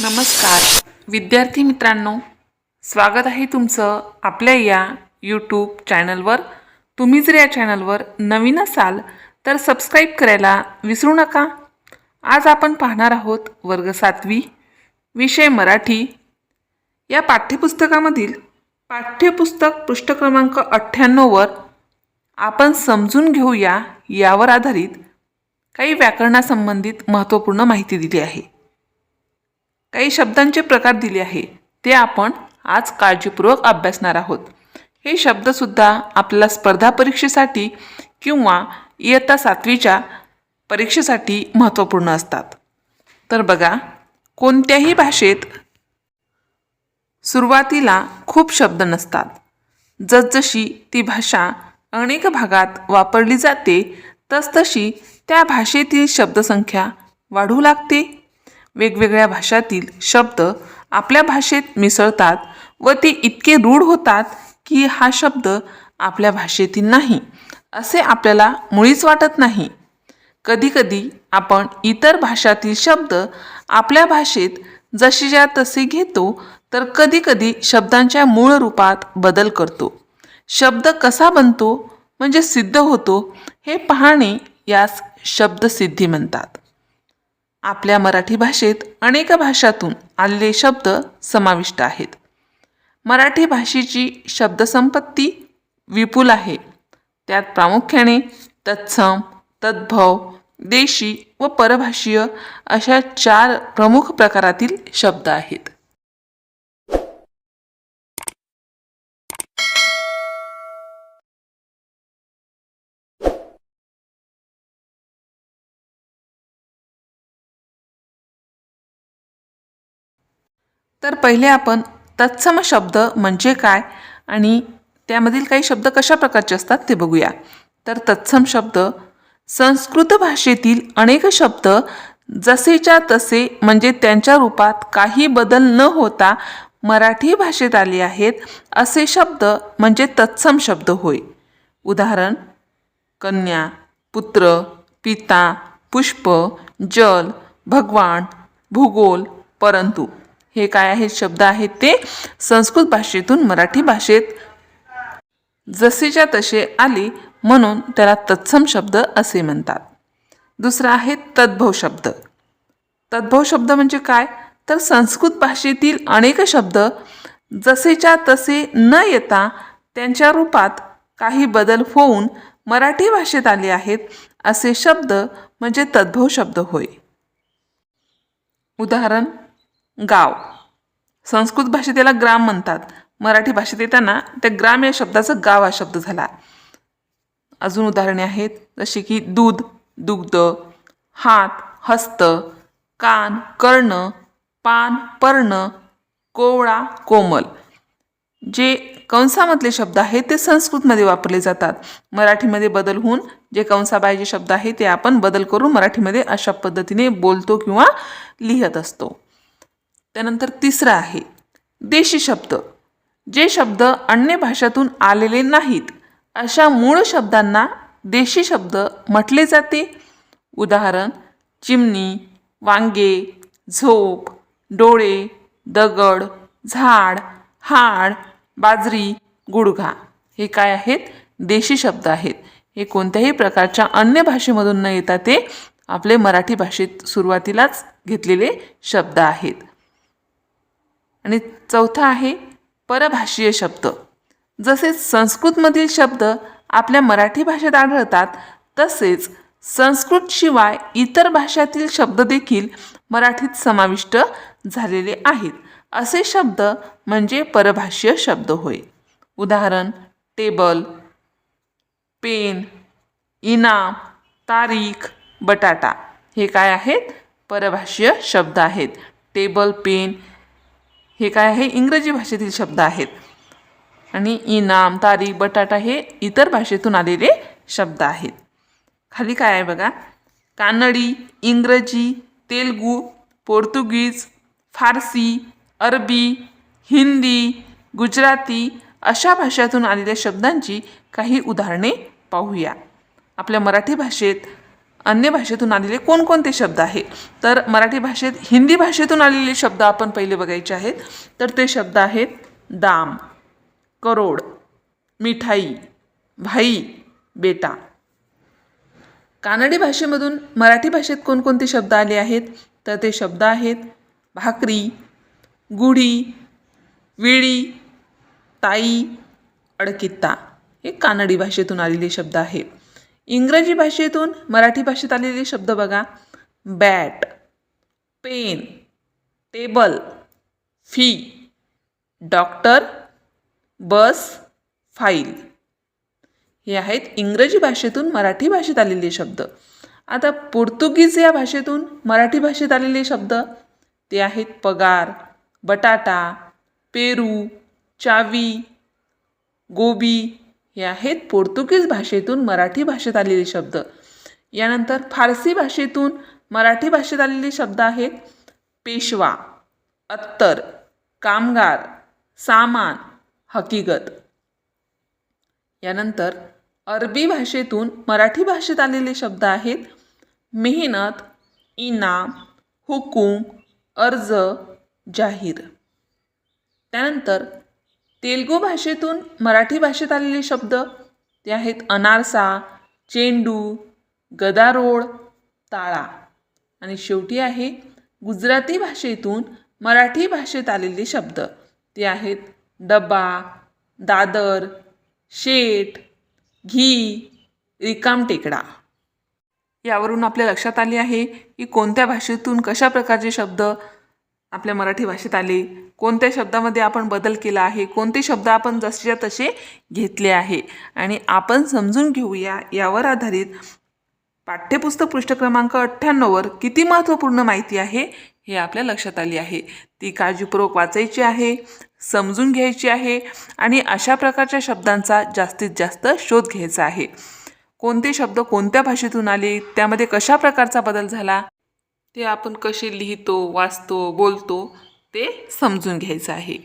नमस्कार. विद्यार्थी मित्रांनो स्वागत आहे तुमचं आपल्या या यूट्यूब चॅनलवर तुम्ही जर या चॅनलवर नवीन असाल तर सबस्क्राईब करायला विसरू नका. आज आपण पाहणार आहोत वर्ग सातवी विषय मराठी. या पाठ्यपुस्तकामधील पाठ्यपुस्तक पृष्ठक्रमांक अठ्ठ्याण्णववर आपण समजून घेऊया यावर आधारित काही व्याकरणासंबंधित महत्त्वपूर्ण माहिती दिली आहे. काही शब्दांचे प्रकार दिले आहे ते आपण आज काळजीपूर्वक अभ्यासणार आहोत. हे शब्दसुद्धा आपल्याला स्पर्धा परीक्षेसाठी किंवा इयत्ता सातवीच्या परीक्षेसाठी महत्त्वपूर्ण असतात. तर बघा कोणत्याही भाषेत सुरुवातीला खूप शब्द नसतात. जसजशी ती भाषा अनेक भागात वापरली जाते तसतशी त्या भाषेतील शब्दसंख्या वाढू लागते. वेगवेगळ्या भाषातील शब्द आपल्या भाषेत मिसळतात व ते इतके रूढ होतात की हा शब्द आपल्या भाषेतील नाही असे आपल्याला मुळीच वाटत नाही. कधीकधी आपण इतर भाषातील शब्द आपल्या भाषेत जशीच्या तसे घेतो तर कधीकधी शब्दांच्या मूळ रूपात बदल करतो. शब्द कसा बनतो म्हणजे सिद्ध होतो हे पाहणे यास शब्दसिद्धी म्हणतात. आपल्या मराठी भाषेत अनेक भाषातून आलेले शब्द समाविष्ट आहेत. मराठी भाषेची शब्दसंपत्ती विपुल आहे. त्यात प्रामुख्याने तत्सम तद्भव देशी व परभाषीय अशा चार प्रमुख प्रकारातील शब्द आहेत. तर पहिले आपण तत्सम शब्द म्हणजे काय आणि त्यामधील काही शब्द कशा प्रकारचे असतात ते बघूया. तर तत्सम शब्द संस्कृत भाषेतील अनेक शब्द जसेच्या तसे म्हणजे त्यांच्या रूपात काही बदल न होता मराठी भाषेत आले आहेत असे शब्द म्हणजे तत्सम शब्द होय. उदाहरण कन्या पुत्र पिता पुष्प जल भगवान भूगोल परंतु. हे काय आहेत शब्द आहेत ते संस्कृत भाषेतून मराठी भाषेत. जसेच्या तसे आले म्हणून त्याला तत्सम शब्द असे म्हणतात. दुसरा आहे तद्भव शब्द. तद्भव शब्द म्हणजे काय? तर संस्कृत भाषेतील अनेक शब्द जसेच्या तसे न येता त्यांच्या रूपात काही बदल होऊन मराठी भाषेत आले आहेत असे शब्द म्हणजे तद्भव शब्द होय. उदाहरण गाव. संस्कृत भाषेत याला ग्राम म्हणतात. मराठी भाषेत येताना त्या ग्राम या शब्दाचं गाव हा शब्द झाला. अजून उदाहरणे आहेत. जसे की दूध दुग्ध हात हस्त कान कर्ण पान पर्ण कोवळा कोमल. जे कंसामधले शब्द आहेत ते संस्कृतमध्ये वापरले जातात. मराठीमध्ये बदल होऊन जे कंसाबाहेरचे शब्द आहेत ते आपण बदल करून मराठीमध्ये अशा पद्धतीने बोलतो किंवा लिहित असतो. त्यानंतर तिसरं आहे देशी शब्द. जे शब्द अन्य भाषातून आलेले नाहीत अशा मूळ शब्दांना देशी शब्द म्हटले जाते. उदाहरण चिमणी वांगे झोप डोळे दगड झाड हाड बाजरी गुडघा. हे काय आहेत? देशी शब्द आहेत. हे कोणत्याही प्रकारच्या अन्य भाषेमधून न येता ते आपले मराठी भाषेत सुरुवातीलाच घेतलेले शब्द आहेत. आणि चौथा आहे परभाषीय शब्द. जसे संस्कृतमधील शब्द आपल्या मराठी भाषेत आढळतात तसेच संस्कृतशिवाय इतर भाषातील शब्द देखील मराठीत समाविष्ट झालेले आहेत. असे शब्द म्हणजे परभाषीय शब्द होय. उदाहरण टेबल पेन इनाम तारीख बटाटा. हे काय आहेत? परभाषीय शब्द आहेत. टेबल पेन हे काय आहे? इंग्रजी भाषेतील शब्द आहेत. आणि इनाम तारीख बटाटा हे इतर भाषेतून आलेले शब्द आहेत. खाली काय आहे बघा? कानडी इंग्रजी तेलगू पोर्तुगीज फारसी अरबी हिंदी गुजराती अशा भाषातून आलेल्या शब्दांची काही उदाहरणे पाहूया. आपल्या मराठी भाषेत अन्य भाषेतून आलेले कोणकोणते शब्द आहेत? तर मराठी भाषेत हिंदी भाषेतून आलेले शब्द आपण पहिले बघायचे आहेत. तर ते शब्द आहेत दाम करोड मिठाई भाई बेटा. कानडी भाषेमधून मराठी भाषेत कोणकोणते शब्द आले आहेत? तर ते शब्द आहेत भाकरी गुढी विळी ताई अडकित्ता. हे कानडी भाषेतून आलेले शब्द आहेत. इंग्रजी भाषेतून मराठी भाषेत आलेले शब्द बघा. Bat pen table fee doctor bus file. हे आहेत इंग्रजी भाषेतून मराठी भाषेत आलेले शब्द. आता पोर्तुगीज या भाषेतून मराठी भाषेत आलेले शब्द ते आहेत पगार बटाटा पेरू चावी गोबी हे आहेत पोर्तुगीज भाषेतून मराठी भाषेत आलेले शब्द. यानंतर फारसी भाषेतून मराठी भाषेत आलेले शब्द आहेत पेशवा अत्तर कामगार सामान हकीकत यानंतर अरबी भाषेतून मराठी भाषेत आलेले शब्द आहेत मेहनत इनाम हुकूम अर्ज जाहीर. त्यानंतर तेलगू भाषेतून मराठी भाषेत आलेले शब्द ते आहेत अनारसा चेंडू गदारोळ ताळा. आणि शेवटी आहे गुजराती भाषेतून मराठी भाषेत आलेले शब्द. ते आहेत डबा दादर शेट घी रिकाम टेकडा. यावरून आपल्या लक्षात आले आहे की कोणत्या भाषेतून कशा प्रकारचे शब्द आपल्या मराठी भाषेत आले. कोणत्या शब्दामध्ये आपण बदल केला आहे? कोणते शब्द आपण जसेच्या तसे घेतले आहे? आणि आपण समजून घेऊया यावर आधारित पाठ्यपुस्तक पृष्ठक्रमांक अठ्ठ्याण्णववर किती महत्त्वपूर्ण माहिती आहे हे आपल्या लक्षात आली आहे. ती काळजीपूर्वक वाचायची आहे समजून घ्यायची आहे आणि अशा प्रकारच्या शब्दांचा जास्तीत जास्त शोध घ्यायचा आहे. कोणते शब्द कोणत्या भाषेतून आले? त्यामध्ये कशा प्रकारचा बदल झाला? ते आपण कसे लिहितो वाचतो बोलतो ते समजून घ्यायचं आहे.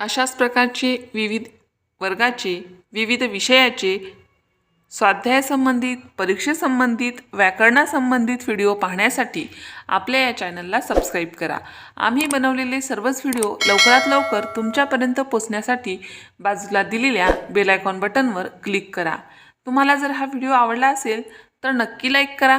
अशाच प्रकारचे विविध वर्गाचे विविध विषयाचे स्वाध्यायासंबंधित परीक्षेसंबंधित व्याकरणासंबंधित व्हिडिओ पाहण्यासाठी आपल्या या चॅनलला सबस्क्राईब करा. आम्ही बनवलेले सर्वच व्हिडिओ लवकरात लवकर तुमच्यापर्यंत पोचण्यासाठी बाजूला दिलेल्या बेलायकॉन बटनवर क्लिक करा. तुम्हाला जर हा व्हिडिओ आवडला असेल तर नक्की लाईक करा.